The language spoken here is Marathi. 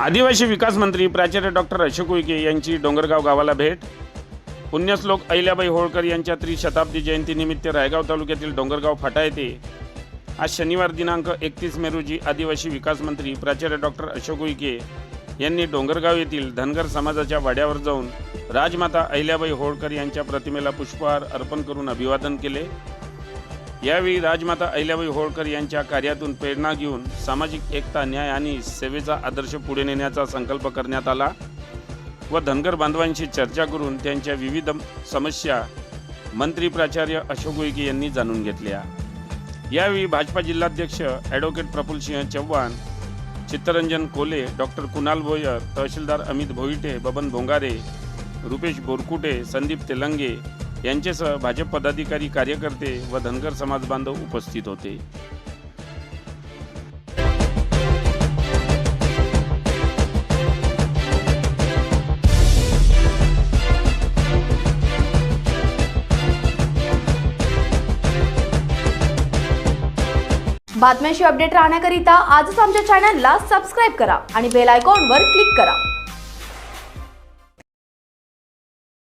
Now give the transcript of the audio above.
आदिवासी विकास मंत्री प्राचार्य डॉक्टर अशोक उईके यांची डोंगरगाव गावाला भेट. पुण्यश्लोक अहिल्याबाई होळकर यांच्या त्रिशताब्दी जयंतीनिमित्त रायगाव तालुक्यातील डोंगरगाव फाटा येथे. आज शनिवार दिनांक एकतीस मे रोजी आदिवासी विकास मंत्री प्राचार्य डॉक्टर अशोक उईके यांनी डोंगरगाव येथील धनगर समाजाच्या वाड्यावर जाऊन राजमाता अहिल्याबाई होळकर यांच्या प्रतिमेला पुष्पहार अर्पण करून अभिवादन केले. यावेळी राजमाता अहिल्याबाई होळकर यांच्या कार्यातून प्रेरणा घेऊन सामाजिक एकता न्याय आणि सेवेचा आदर्श पुढे नेण्याचा संकल्प करण्यात आला व धनगर बांधवांशी चर्चा करून त्यांच्या विविध समस्या मंत्री प्राचार्य अशोक उईके यांनी जाणून घेतल्या. यावेळी भाजपा जिल्हाध्यक्ष ॲडव्होकेट प्रफुल्लसिंह चव्हाण चित्तरंजन कोले डॉक्टर कुणाल भोयर तहसीलदार अमित भोईटे बबन भोंगारे रुपेश बोरकुटे संदीप तेलंगे यांच्यासह भाजप पदाधिकारी कार्यकर्ते व धनगर समाज बांधव उपस्थित होते. बातम्यांशी अपडेट राहण्याकरिता आजच आमच्या चॅनलला सबस्क्राईब करा आणि बेल आयकॉनवर क्लिक करा.